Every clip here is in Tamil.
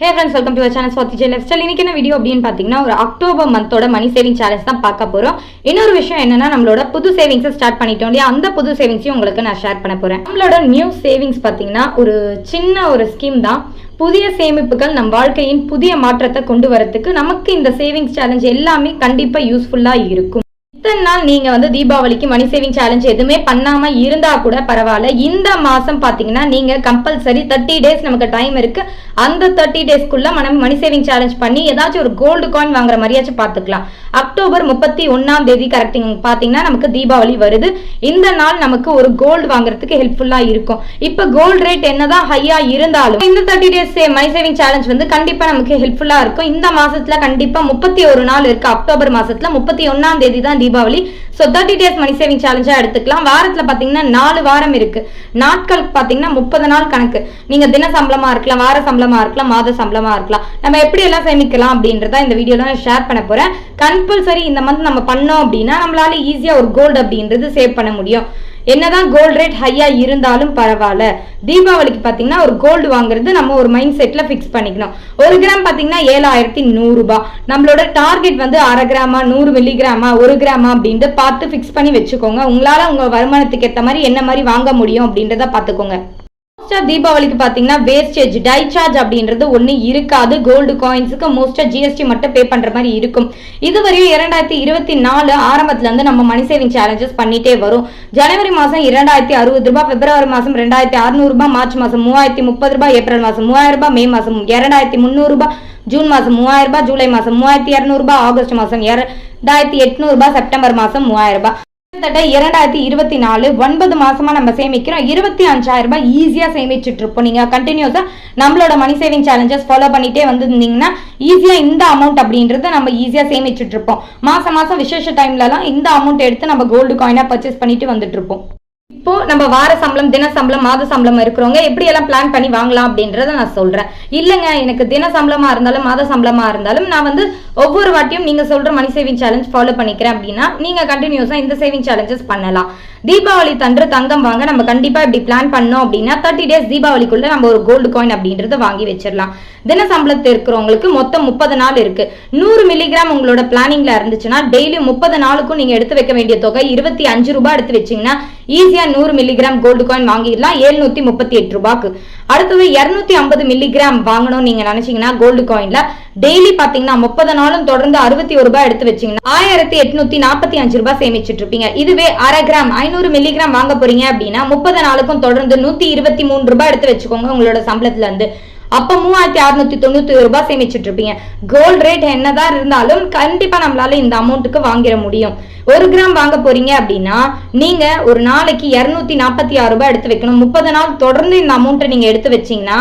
Hey friends welcome to channel Swathi Jai left style இன்னைக்கு என்ன வீடியோ அப்படின்னு பார்த்தீங்கன்னா ஒரு அக்டோபர் மந்தோட மணி சேவிங் சேலஞ்ச் தான் பார்க்க போகிறோம் இன்னொரு விஷயம் என்னன்னா நம்மளோட புது சேவிங்ஸை ஸ்டார்ட் பண்ணிட்டோம் இல்லையா? அந்த புது சேவிங்ஸையும் உங்களுக்கு நான் ஷேர் பண்ண போகிறேன் நம்மளோட நியூ சேவிங்ஸ் பார்த்தீங்கன்னா ஒரு சின்ன ஒரு ஸ்கீம் தான். புதிய சேமிப்புகள் நம் வாழ்க்கையின் புதிய மாற்றத்தை கொண்டு வரத்துக்கு நமக்கு இந்த சேவிங்ஸ் சேலஞ்ச் எல்லாமே கண்டிப்பாக யூஸ்ஃபுல்லாக இருக்கும். எத்தனை நாள் நீங்க வந்து தீபாவளிக்கு மணி சேவிங் சேலஞ்ச் எதுவுமே பண்ணாம இருந்தா கூட பரவாயில்ல. இந்த மாசம் பாத்தீங்கன்னா நீங்க கம்பல்சரி தேர்ட்டி டேஸ் நமக்கு டைம் இருக்கு. அந்த தேர்ட்டி டேஸ்க்குள்ள நம்ம மணி சேவிங் சேலஞ்ச் பண்ணி ஏதாச்சும் ஒரு கோல்டு காயின் வாங்குற மாதிரியாச்சும் பாத்துக்கலாம். அக்டோபர் முப்பத்தி ஒன்னாம் தேதி கரெக்டிங் பாத்தீங்கன்னா நமக்கு தீபாவளி வருது. இந்த நாள் நமக்கு ஒரு கோல்டு வாங்குறதுக்கு ஹெல்ப்ஃபுல்லா இருக்கும். இப்ப கோல்டு ரேட் என்னதான் ஹையா இருந்தாலும் இந்த thirty days money saving challenge வந்து கண்டிப்பா நமக்கு ஹெல்ப்ஃபுல்லா இருக்கும். இந்த மாசத்துல கண்டிப்பா முப்பத்தி ஒரு நாள் இருக்கு. அக்டோபர் மாசத்துல முப்பத்தி ஒன்னாம் தேதி தான் Deepavali so thirty days money saving சேலஞ்சாக எடுத்துக்கலாம். வாரத்துல பாத்தீங்கன்னா நாலு வாரம் இருக்கு. நாட்கள் பாத்தீங்கன்னா முப்பது நாள் கணக்கு. நீங்க தின சம்பளமா இருக்கலாம் வார சம்பளமா இருக்கலாம் மாத சம்பளமா இருக்கலாம். நம்ம எப்படி எல்லாம் சேமிக்கலாம் அப்படின்றத இந்த வீடியோவில் நான் ஷேர் பண்ண போறேன். கம்பல்சரி இந்த மந்த் நம்ம பண்ணோம் அப்படின்னா நம்மளால ஈஸியா ஒரு கோல்டு அப்படின்றது சேவ் பண்ண முடியும். என்னதான் கோல்டு ரேட் ஹையா இருந்தாலும் பரவாயில்ல. தீபாவளிக்கு பாத்தீங்கன்னா ஒரு கோல்டு வாங்குறது நம்ம ஒரு மைண்ட் செட்ல ஃபிக்ஸ் பண்ணிக்கணும். ஒரு கிராம் பாத்தீங்கன்னா ஏழாயிரத்தி நூறு ரூபாய் நம்மளோட டார்கெட் வந்து அரை கிராமா நூறு மில்லிகிராமா ஒரு கிராமா அப்படின்ட்டு பார்த்து ஃபிக்ஸ் பண்ணி வச்சுக்கோங்க. உங்களால உங்க வருமானத்துக்கு ஏற்ற மாதிரி என்ன மாதிரி வாங்க முடியும் அப்படின்றத பாத்துக்கோங்க மோஸ்டா தீபாவளிக்கு பாத்தீங்கன்னா வேஸ்டேஜ் டை சார்ஜ் அப்படின்றது ஒண்ணு இருக்காது. கோல்டு காயின்ஸுக்கு மோஸ்டா ஜிஎஸ்டி மட்டும் பே பண்ற மாதிரி இருக்கும். இதுவரையும் இரண்டாயிரத்தி இருபத்தி நாலு ஆரம்பத்துல இருந்து நம்ம மணி சேவிங் சேலஞ்சஸ் பண்ணிட்டே வரும். ஜனவரி மாசம் இரண்டாயிரத்தி அறுபது ரூபாய் பிப்ரவரி மாசம் ரெண்டாயிரத்தி அறுநூறு ரூபாய் மார்ச் மாசம் மூவாயிரத்தி முப்பது ரூபாய் ஏப்ரல் மாசம் மூவாயிரம் ரூபாய் மே மாசம் இரண்டாயிரத்தி முந்நூறு ரூபாய் ஜூன் மாசம் மூவாயிரம் ரூபாய் ஜூலை மாசம் மூவாயிரத்தி இரநூறுபா ரூபாய் ஆகஸ்ட் மாசம் இரண்டாயிரத்தி எட்நூறு ரூபாய் செப்டம்பர் மாசம் மூவாயிரம் ரூபாய். கிட்டத்தட்ட இரண்டாயிரத்தி இருபத்தி நாலு ஒன்பது மாசமா நம்ம சேமிக்கிறோம். இருபத்தி அஞ்சாயிரம் ரூபாய் ஈஸியா சேமிச்சுட்டு இருப்போம் நீங்க கண்டினியூஸா நம்மளோட மணி சேவிங் சேலஞ்சஸ் ஃபாலோ பண்ணிட்டே வந்திருந்தீங்கன்னா ஈஸியா இந்த அமௌண்ட் அப்படின்றத நம்ம ஈஸியா சேமிச்சுட்டு இருப்போம் மாசம் மாசம் விசேஷ டைம்ல எல்லாம் இந்த அமௌண்ட் எடுத்து நம்ம கோல்டு காயினா பர்ச்சேஸ் பண்ணிட்டு வந்துட்டு இருப்போம் இப்போ நம்ம வார சம்பளம் தின சம்பளம் மாத சம்பளம் இருக்கிறவங்க எப்படி எல்லாம் பிளான் பண்ணி வாங்கலாம் அப்படின்றத நான் சொல்றேன். இல்லைங்க எனக்கு தின சம்பளமா இருந்தாலும் மாத சம்பளமா இருந்தாலும் நான் வந்து ஒவ்வொரு வாட்டியும் நீங்க சொல்ற மணி சேவிங் சேலஞ்ச் ஃபாலோ பண்ணிக்கிறேன் அப்படின்னா நீங்க கண்டினியூஸா இந்த சேவிங் சேலஞ்சஸ் பண்ணலாம். தீபாவளி தன்று தங்கம் வாங்க நம்ம கண்டிப்பா இப்படி பிளான் பண்ணோம் அப்படின்னா தேர்ட்டி டேஸ் தீபாவளிக்குள்ள நம்ம ஒரு கோல்டு காயின் அப்படின்றத வாங்கி வச்சிடலாம். தின சம்பளத்தில் இருக்கிறவங்களுக்கு மொத்தம் முப்பது நாள் இருக்கு. நூறு மில்லிகிராம் உங்களோட பிளானிங்ல இருந்துச்சுன்னா டெய்லி முப்பது நாளுக்கும் நீங்க எடுத்து வைக்க வேண்டிய தொகை இருபத்தி அஞ்சு ரூபாய் எடுத்து வச்சீங்கன்னா ஈஸியா நூறு மில்லிகிராம் கோல்டு காயின் வாங்கிடலாம். எழுநூத்தி முப்பத்தி எட்டு ரூபாய்க்கு. அடுத்தது இருநூத்தி ஐம்பது மில்லிகிராம் வாங்கணும்னு நீங்க நினைச்சீங்கன்னா கோல்டு காயின்ல டெய்லி பாத்தீங்கன்னா முப்பது நாள் நாளும் தொடர்ந்து அறுபத்தி ஒரு ரூபாய் எடுத்து வச்சீங்கன்னா ஆயிரத்தி எட்நூத்தி நாற்பத்தி அஞ்சு ரூபாய் சேமிச்சிட்டு இருப்பீங்க இதுவே அரை கிராம் ஐநூறு மில்லிகிராம் வாங்க போறீங்க அப்படின்னா முப்பது நாளுக்கும் தொடர்ந்து நூத்தி இருபத்தி மூணு ரூபாய் எடுத்து வச்சுக்கோங்க உங்களோட சம்பளத்துல இருந்து. அப்ப மூவாயிரத்தி அறுநூத்தி தொண்ணூத்தி ஒரு ரூபாய் சேமிச்சிட்டு இருப்பீங்க கோல்ட் ரேட் என்னதான் இருந்தாலும் கண்டிப்பா நம்மளால இந்த அமௌண்ட்டுக்கு வாங்கிட முடியும். ஒரு கிராம் வாங்க போறீங்க அப்படின்னா நீங்க ஒரு நாளைக்கு இருநூத்தி நாற்பத்தி ஆறு ரூபாய் எடுத்து வைக்கணும். முப்பது நாள் தொடர்ந்து இந்த அமௌண்ட்டை நீங்க எடுத்து வச்சீங்கன்னா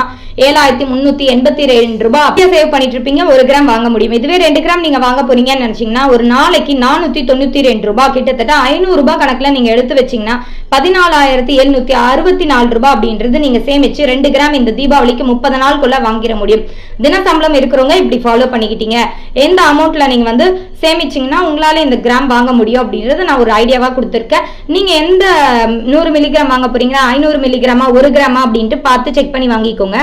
ஏழாயிரத்தி முன்னூத்தி எண்பத்தி ரெண்டு ரூபாய் அப்படியே சேவ் பண்ணிட்டு இருப்பீங்க. ஒரு கிராம் வாங்க முடியும். இதுவே ரெண்டு கிராம் நீங்க வாங்க போறீங்கன்னு நினைச்சீங்கன்னா ஒரு நாளைக்கு நானூத்தி தொண்ணூத்தி ரெண்டு ரூபாய் கிட்டத்தட்ட ஐநூறு ரூபாய் கணக்குல நீங்க எடுத்து வச்சீங்கன்னா பதினாலாயிரத்தி எழுநூத்தி அறுபத்தி நாலு ரூபாய் அப்படின்றது நீங்க சேமிச்சு ரெண்டு கிராம் இந்த தீபாவளிக்கு முப்பது நாளுக்குள்ள வாங்கிட முடியும். தினசம்பளம் இருக்கிறவங்க இப்படி ஃபாலோ பண்ணிக்கிட்டீங்க. எந்த அமௌண்ட்ல நீங்க வந்து சேமிச்சீங்கன்னா உங்களால இந்த கிராம் வாங்க முடியும். அப்படின்றத நான் ஒரு ஐடியாவா கொடுத்துருக்கேன். நீங்க எந்த நூறு மில்லிகிராம் வாங்க போறீங்கன்னா ஐநூறு மில்லிகிராமா ஒரு கிராமா அப்படின்ட்டு பார்த்து செக் பண்ணி வாங்கிக்கோங்க.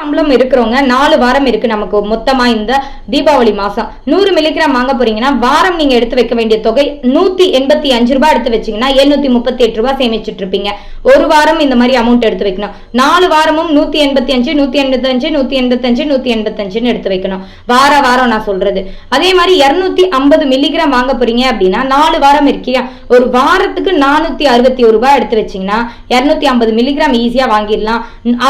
சம்பளம் இருக்கிறவங்க நாலு வாரம் இருக்கு நமக்கு மொத்தமா இந்த தீபாவளி மாசம். நூறு மில்லிகிராம் வாங்க போறீங்கன்னா வாரம் நீங்க எடுத்து வைக்க வேண்டிய தொகை நூத்தி எண்பத்தி அஞ்சு ரூபாய் எடுத்து வச்சீங்கன்னா எழுநூத்தி முப்பத்தி எட்டு ரூபாய் சேமிச்சுட்டு இருப்பீங்க. ஒரு வாரம் இந்த மாதிரி அமௌண்ட் எடுத்து வைக்கணும். நாலு வாரமும் நூத்தி எண்பத்தி அஞ்சு நூத்தி எண்பத்தி அஞ்சு நூத்தி எண்பத்தி அஞ்சு நூத்தி எண்பத்தஞ்சுன்னு எடுத்து வைக்கணும். வார வாரம் நான் சொல்றது. அதே மாதிரி இருநூத்தி ஐம்பது மில்லிகிராம் வாங்க போறீங்க அப்படின்னா நாலு வாரம் இருக்கியா? ஒரு வாரத்துக்கு நானூத்தி அறுபத்தி ஒரு ரூபாய் எடுத்து வச்சீங்கன்னா இருநூத்தி ஐம்பது மில்லிகிராம் ஈஸியா வாங்கிடலாம்.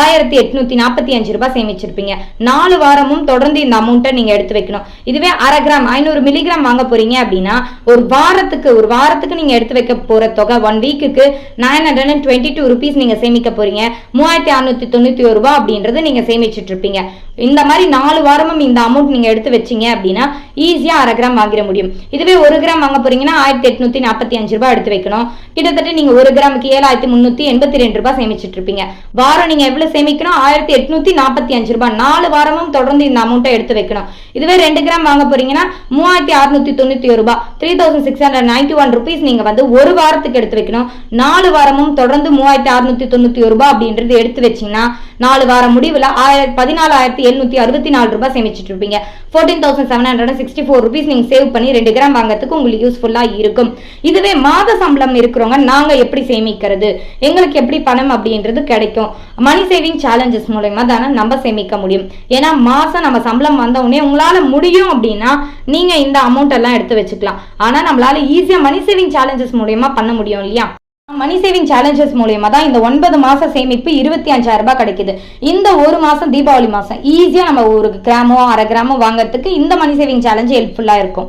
ஆயிரத்தி எட்நூத்தி நாற்பத்தி அஞ்சு ரூபாய் சேமிச்சிருப்பீங்க. நாலு வாரமும் தொடர்ந்து இந்த அமௌண்ட்டை நீங்க எடுத்து வைக்கணும். இதுவே அரை கிராம் ஐநூறு மில்லிகிராம் வாங்க போறீங்க அப்படின்னா ஒரு வாரத்துக்கு ஒரு வாரத்துக்கு நீங்க எடுத்து வைக்க போற தொகை ஒன் வீக்குக்கு nine hundred and twenty two rupees நீங்க சேமிக்க போறீங்க. மூவாயிரத்தி அறுநூத்தி தொண்ணூத்தி ஒரு ரூபாய் அப்படின்றது நீங்க சேமிச்சிட்டு இருப்பீங்க. இந்த மாதிரி நாலு வாரமும் இந்த அமௌண்ட் நீங்க எடுத்து வச்சிங்க அப்படின்னா ஈஸியா அரை கிராம் வாங்கிட முடியும். இதுவே ஒரு கிராம் வாங்க போறீங்கன்னா ஆயிரத்தி எட்நூத்தி நாற்பத்தி அஞ்சு ரூபாய் எடுத்து வைக்கணும். கிட்டத்தட்ட நீங்க ஒரு கிராமுக்கு ஏழாயிரத்தி முன்னூத்தி எண்பத்தி ரெண்டு ரூபாய் சேமிச்சிட்டு இருப்பீங்க. வாரம் நீங்க எவ்வளவு சேமிக்கணும்? ஆயிரத்தி எட்நூத்தி நாற்பத்தி அஞ்சு ரூபாய். நாலு வாரமும் தொடர்ந்து இந்த அமௌண்ட்டை எடுத்து வைக்கணும். இதுவே ரெண்டு கிராம் வாங்க போறீங்கன்னா மூவாயிரத்தி அறுநூத்தி தொண்ணூத்தி ஒரு ரூபாய். Three thousand six hundred ninety one rupees நீங்க வந்து ஒரு வாரத்துக்கு எடுத்து வைக்கணும். நாலு வாரமும் தொடர்ந்து மூவாயிரத்தி அறுநூத்தி தொண்ணூத்தி ஒரு ரூபாய் அப்படின்றது எடுத்து வச்சீங்கன்னா நாலு வாரம் முடிவில் ஆயிரத்தி பதினாலாயிரத்தி எழுநூத்தி அறுபத்தி நாலு ரூபாய் சேமிச்சிட்டு இருப்பீங்க. Fourteen thousand seven hundred sixty four rupees நீங்க சேவ் பண்ணி ரெண்டு கிராம் வாங்குறதுக்கு உங்களுக்கு யூஸ்ஃபுல்லா இருக்கும். இதுவே மாத சம்பளம் இருக்கிறவங்க நாங்க எப்படி சேமிக்கிறது? எங்களுக்கு எப்படி பணம் அப்படின்றது கிடைக்கும். மணி சேவிங் சேலஞ்சஸ் மூலயமா தானே நம்ம சேமிக்க முடியும். ஏன்னா மாசம் நம்ம சம்பளம் வந்த உடனே உங்களால முடியும் அப்படின்னா நீங்க இந்த அமௌண்ட் எல்லாம் எடுத்து வச்சுக்கலாம். ஆனா நம்மளால ஈஸியா மணி சேவிங் சேலஞ்சஸ் மூலயமா பண்ண முடியும் இல்லையா? மணி சேவிங் சேலஞ்சஸ் மூலயமா தான் இந்த ஒன்பது மாச சேமிப்பு இருபத்தி அஞ்சாயிரம் ரூபாய் கிடைக்குது. இந்த ஒரு மாசம் தீபாவளி மாசம். ஈஸியா நம்ம ஒரு கிராமோ அரை கிராமோ வாங்குறதுக்கு இந்த மணி சேவிங் சேலஞ்ச் ஹெல்ப்ஃபுல்லா இருக்கும்.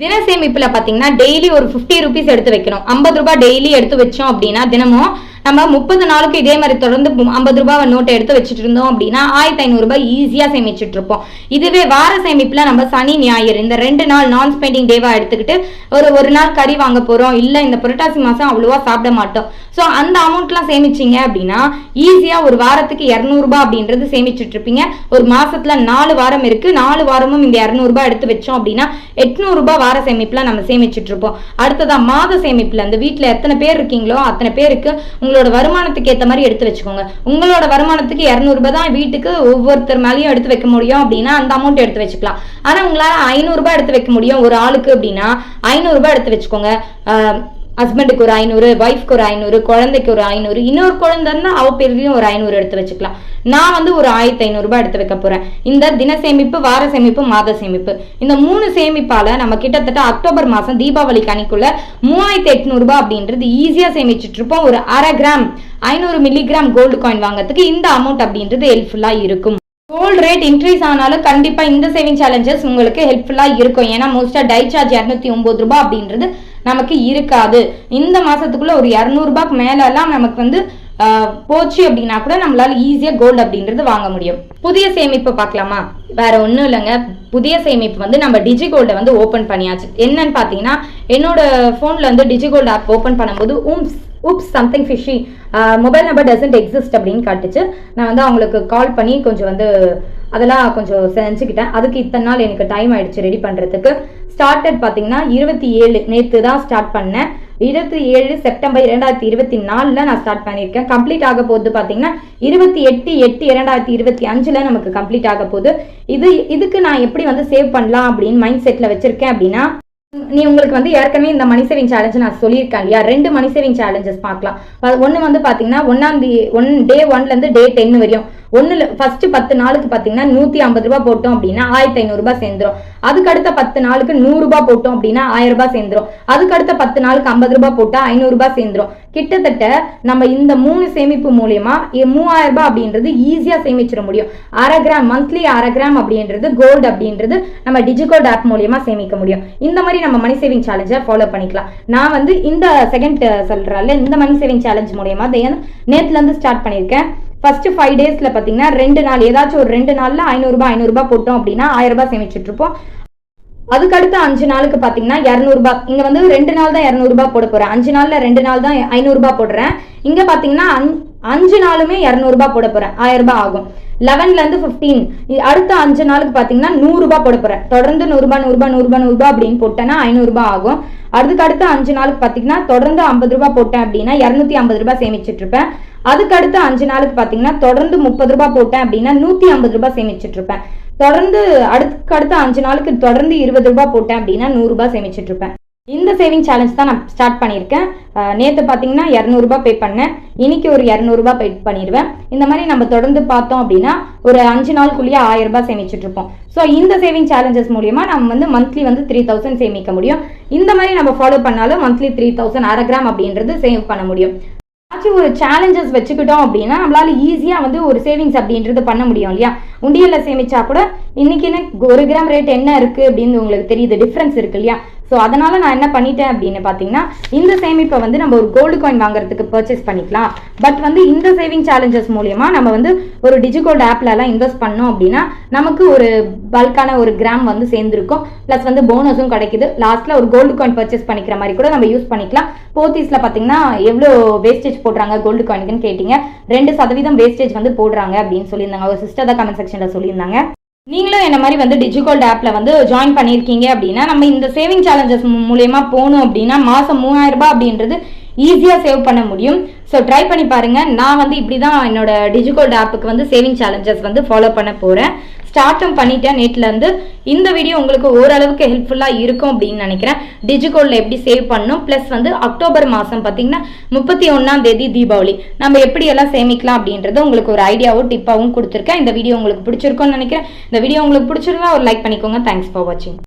தின சேமிப்புல பாத்தீங்கன்னா டெய்லி ஒரு ஃபிஃப்டி ருபீஸ் எடுத்து வைக்கணும். ஐம்பது ரூபாய் டெய்லி எடுத்து வச்சோம் அப்படின்னா தினமும் நம்ம முப்பது நாளுக்கு இதே மாதிரி தொடர்ந்து ஐம்பது ரூபாய் நோட்டை எடுத்து வச்சுட்டு இருந்தோம் அப்படின்னா ஆயிரத்தி ஐநூறு ரூபாய் ஈஸியா சேமிச்சுட்டு இருப்போம் இதுவே வார சேமிப்புல நம்ம சனி ஞாயிறு இந்த ரெண்டு நாள் நான் ஸ்பெண்டிங் டேவா எடுத்துக்கிட்டு ஒரு ஒரு நாள் கறி வாங்க போறோம். இல்ல இந்த புரட்டாசி மாசம் அவ்வளோவா சாப்பிட மாட்டோம். ஸோ அந்த அமௌண்ட்லாம் சேமிச்சீங்க அப்படின்னா ஈஸியாக ஒரு வாரத்துக்கு இரநூறுபா அப்படின்றது சேமிச்சுட்டு இருப்பீங்க ஒரு மாசத்துல நாலு வாரம் இருக்கு. நாலு வாரமும் இந்த இரநூறுபா எடுத்து வச்சோம் அப்படின்னா எட்நூறுபா வார சேமிப்புல நம்ம சேமிச்சுட்டு இருப்போம் அடுத்ததான் மாத சேமிப்புல இந்த வீட்டில் எத்தனை பேர் இருக்கீங்களோ அத்தனை பேருக்கு உங்களோட வருமானத்துக்கு ஏத்த மாதிரி எடுத்து வச்சுக்கோங்க. உங்களோட வருமானத்துக்கு இரநூறுபா தான் வீட்டுக்கு ஒவ்வொருத்தர் மேலேயும் எடுத்து வைக்க முடியும் அப்படின்னா அந்த அமௌண்ட் எடுத்து வச்சுக்கலாம். ஆனா உங்களால ஐநூறுரூபா எடுத்து வைக்க முடியும் ஒரு ஆளுக்கு அப்படின்னா ஐநூறுரூபா எடுத்து வச்சுக்கோங்க. ஆஹ் ஹஸ்பண்டுக்கு ஒரு ஐநூறு ஒய்ஃப்க்கு ஒரு ஐநூறு குழந்தைக்கு ஒரு ஐநூறு இன்னொரு குழந்தைன்னா அவ பேர்லையும் ஒரு ஐநூறு எடுத்து வச்சுக்கலாம். நான் வந்து ஒரு ஆயிரத்தி ஐநூறுரூபா எடுத்து வைக்க போகிறேன் இந்த தின சேமிப்பு வார சேமிப்பு மாத சேமிப்பு. இந்த மூணு சேமிப்பால் நம்ம கிட்டத்தட்ட அக்டோபர் மாதம் தீபாவளி கணிக்குள்ள மூவாயிரத்தி எட்நூறுபா அப்படின்றது ஈஸியாக சேமிச்சுட்டு இருப்போம். ஒரு அரை கிராம் ஐநூறு மில்லிகிராம் கோல்டு காயின் வாங்குறதுக்கு இந்த அமௌண்ட் அப்படின்றது ஹெல்ப்ஃபுல்லாக இருக்கும். கோல்ட் ரேட் இன்க்ரீஸ் ஆனாலும் கண்டிப்பாக இந்த சேவிங் சேலஞ்சஸ் உங்களுக்கு ஹெல்ப்ஃபுல்லாக இருக்கும். ஏன்னா மோஸ்ட்டாக டை சார்ஜ் இரநூத்தி ஒம்பது ரூபாய் அப்படின்றது நமக்கு இருக்காது. இந்த மாசத்துக்குள்ள ஒரு இரநூறுபாக்கு மேல எல்லாம் நமக்கு வந்து போச்சு அப்படின்னா கூட நம்மளால ஈஸியா கோல்டு அப்படின்றது வாங்க முடியும். புதிய சேமிப்பு பார்க்கலாமா? வேற ஒன்றும் இல்லைங்க. புதிய சேமிப்பு வந்து நம்ம டிஜி கோல்டை வந்து ஓப்பன் பண்ணியாச்சு. என்னன்னு பார்த்தீங்கன்னா என்னோட ஃபோனில் வந்து டிஜி கோல்டு ஆப் ஓப்பன் பண்ணும்போது உம்ஸ் oops something fishy mobile number doesn't exist அப்படின்னு காட்டுச்சு. நான் வந்து அவங்களுக்கு கால் பண்ணி கொஞ்சம் வந்து அதெல்லாம் கொஞ்சம் செஞ்சுக்கிட்டேன். அதுக்கு இத்தனை நாள் எனக்கு டைம் ஆயிடுச்சு ரெடி பண்ணுறதுக்கு ஸ்டார்டட் பார்த்தீங்கன்னா இருபத்தி ஏழு நேற்று தான் ஸ்டார்ட் பண்ணேன். இருபத்தி ஏழு செப்டம்பர் இரண்டாயிரத்தி இருபத்தி நாலில் நான் ஸ்டார்ட் பண்ணியிருக்கேன். கம்ப்ளீட் ஆக போகுது பார்த்தீங்கன்னா இருபத்தி எட்டு எட்டு இரண்டாயிரத்தி இருபத்தி அஞ்சில் நமக்கு கம்ப்ளீட் ஆக போகுது. இது இதுக்கு நான் எப்படி வந்து சேவ் பண்ணலாம் அப்படின்னு மைண்ட் செட்டில் வச்சிருக்கேன் அப்படின்னா நீ உங்களுக்கு வந்து ஏற்கனவே இந்த மணி சேவிங் சேலஞ்ச் நான் சொல்லியிருக்கேன் இல்லையா? ரெண்டு மணி சேவிங் சேலஞ்சஸ் பார்க்கலாம். ஒன்று வந்து பார்த்தீங்கன்னா ஒன்னாம் ஒன் டே ஒன்லேருந்து டே டென் வரையும். ஒன்றுல ஃபர்ஸ்ட் பத்து நாளுக்கு பார்த்தீங்கன்னா நூற்றி ஐம்பது ரூபாய் போட்டோம் அப்படின்னா ஆயிரத்தி ஐநூறுரூபா சேர்ந்துரும். அதுக்கு அடுத்த பத்து நாளுக்கு நூறுரூபா போட்டோம் அப்படின்னா ஆயிரம் ரூபாய் சேர்ந்துரும். அதுக்கு அடுத்த பத்து நாளுக்கு ஐம்பது ரூபாய் போட்டால் ஐநூறுரூபா சேர்ந்துரும். கிட்டத்தட்ட நம்ம இந்த மூணு சேமிப்பு மூலியமா மூவாயிரம் ரூபாய் அப்படின்றது ஈஸியாக சேமிச்சிட முடியும். அரை கிராம் மந்த்லி அரை கிராம் அப்படின்றது கோல்டு அப்படின்றது நம்ம டிஜிகோல்ட் ஆப் மூலியமா சேமிக்க முடியும். இந்த மாதிரி நம்ம மணி சேவிங் சேலஞ்சை ஃபாலோ பண்ணிக்கலாம். நான் வந்து இந்த செகண்ட் சொல்றேன்ல இந்த மணி சேவிங் சேலஞ்ச் மூலியமா நேத்துல இருந்து ஸ்டார்ட் பண்ணியிருக்கேன். ஃபர்ஸ்ட் ஃபைவ் டேஸ்ல பாத்தீங்கன்னா ரெண்டு நாள் ஏதாச்சும் ஒரு ரெண்டு நாள்ல ஐநூறுரூபா ஐநூறுரூபா போட்டோம் அப்படின்னா ஆயிரம் ரூபாய் சேமிச்சிட்டு இருப்போம் அதுக்கு அடுத்த அஞ்சு நாளுக்கு பாத்தீங்கன்னா இரநூறுபா. இங்க வந்து ரெண்டு நாள் தான் இரநூறுபா போட போறேன். அஞ்சு நாள்ல ரெண்டு நாள் தான் ஐநூறுபா போடுறேன். இங்க பாத்தீங்கன்னா அஞ்சு நாளுமே இரநூறுபா போட போறேன். ஆயிரம் ரூபாய் ஆகும். லெவன்ல இருந்து பிப்டீன் அடுத்த அஞ்சு நாளுக்கு பாத்தீங்கன்னா நூறுரூபா போட போறேன். தொடர்ந்து நூறுரூபா நூறுரூபா நூறுரூபா நூறுரூபா அப்படின்னு போட்டேன்னா ஐநூறுரூபா ஆகும். அதுக்கு அடுத்த அஞ்சு நாளுக்கு பாத்தீங்கன்னா தொடர்ந்து ஐம்பது ரூபாய் போட்டேன் அப்படின்னா இரநூத்தி ஐம்பது ரூபாய் சேமிச்சிட்டு இருப்பேன் அதுக்கு அடுத்த அஞ்சு நாளுக்கு பார்த்தீங்கன்னா தொடர்ந்து முப்பது ரூபாய் போட்டேன் அப்படின்னா நூற்றி ஐம்பது ரூபாய் சேமிச்சிட்டு இருப்பேன் தொடர்ந்து அடுத்து அடுத்த அஞ்சு நாளுக்கு தொடர்ந்து இருபது ரூபாய் போட்டேன் அப்படின்னா நூறுரூபா சேமிச்சுட்டு சேமிச்சிட்டு இருப்பேன் இந்த சேவிங் சேலஞ்ச் தான் நான் ஸ்டார்ட் பண்ணியிருக்கேன். நேற்று நேத்து பார்த்தீங்கன்னா இரநூறுபா பே பண்ணேன். இன்னைக்கு ஒரு இரநூறுபா பே பண்ணிடுவேன் இந்த மாதிரி நம்ம தொடர்ந்து பார்த்தோம் அப்படின்னா ஒரு அஞ்சு நாளுக்குள்ளேயே ஆயிரம் ரூபாய் சேமிச்சிட்டு இருப்போம் ஸோ இந்த சேவிங் சேலஞ்சஸ் மூலியமா நம்ம வந்து மந்த்லி வந்து த்ரீ தௌசண்ட் சேமிக்க முடியும். இந்த மாதிரி நம்ம ஃபாலோ பண்ணாலும் மந்த்லி த்ரீ தௌசண்ட் அரை கிராம் அப்படின்றது சேவ் பண்ண முடியும். ஏதாச்சும் ஒரு சேலஞ்சஸ் வச்சுக்கிட்டோம் அப்படின்னா நம்மளால ஈஸியா வந்து ஒரு சேவிங்ஸ் அப்படின்றது பண்ண முடியும் இல்லையா? உண்டியல்ல சேமிச்சா கூட இன்னைக்கு என்ன ஒரு கிராம் ரேட் என்ன இருக்கு அப்படின்னு உங்களுக்கு தெரியுது டிஃப்ரென்ஸ் இருக்கு இல்லையா? ஸோ அதனால் நான் என்ன பண்ணிட்டேன் அப்படின்னு பார்த்தீங்கன்னா இந்த சேமிப்பை வந்து நம்ம ஒரு கோல்டு காயின் வாங்குறதுக்கு பர்ச்சேஸ் பண்ணிக்கலாம். பட் வந்து இந்த சேவிங் சேலஞ்சஸ் மூலயமா நம்ம வந்து ஒரு டிஜிகோல்டு ஆப்லலாம் இன்வெஸ்ட் பண்ணோம் அப்படின்னா நமக்கு ஒரு பல்கான ஒரு கிராம் வந்து சேர்ந்துருக்கும். ப்ளஸ் வந்து போனஸும் கிடைக்குது. லாஸ்ட்டில் ஒரு கோல்டு காயின் பர்ச்சேஸ் பண்ணிக்கிற மாதிரி கூட நம்ம யூஸ் பண்ணிக்கலாம். போத்தீஸில் பார்த்தீங்கன்னா எவ்வளோ வேஸ்டேஜ் போடுறாங்க கோல்டு காயினுக்குன்னு கேட்டிங்க. ரெண்டு சதவீதம் வேஸ்டேஜ் வந்து போடுறாங்க அப்படின்னு சொல்லியிருந்தாங்க. ஒரு சிஸ்டர் தான் கமெண்ட் செக்ஷனில் சொல்லியிருந்தாங்க. நீங்களும் என்ன மாதிரி வந்து டிஜிகோல்டு ஆப்பில் வந்து ஜாயின் பண்ணியிருக்கீங்க அப்படின்னா நம்ம இந்த சேவிங் சேலஞ்சஸ் மூலயமா போகணும் அப்படின்னா மாதம் மூவாயிரம் ரூபாய் அப்படின்றது ஈஸியாக சேவ் பண்ண முடியும். ஸோ ட்ரை பண்ணி பாருங்கள் நான் வந்து இப்படி தான் என்னோட டிஜிகோல்ட் ஆப்புக்கு வந்து சேவிங் சேலஞ்சஸ் வந்து ஃபாலோ பண்ண போகிறேன் ஸ்டார்ட்டும் பண்ணிட்டேன் நேட்லேருந்து இந்த வீடியோ உங்களுக்கு ஓரளவுக்கு ஹெல்ப்ஃபுல்லாக இருக்கும் அப்படின்னு நினைக்கிறேன். டிஜிகோல்டில் எப்படி சேவ் பண்ணணும்? ப்ளஸ் வந்து அக்டோபர் மாதம் பார்த்தீங்கன்னா முப்பத்தி ஒன்றாம் தேதி தீபாவளி. நம்ம எப்படியெல்லாம் சேமிக்கலாம் அப்படின்றது உங்களுக்கு ஒரு ஐடியாவும் டிப்பாகவும் கொடுத்துருக்கேன். இந்த வீடியோ உங்களுக்கு பிடிச்சிருக்கோன்னு நினைக்கிறேன். இந்த வீடியோ உங்களுக்கு பிடிச்சிருந்தா ஒரு லைக் பண்ணிக்கோங்க. தேங்க்ஸ் ஃபார் வாட்சிங்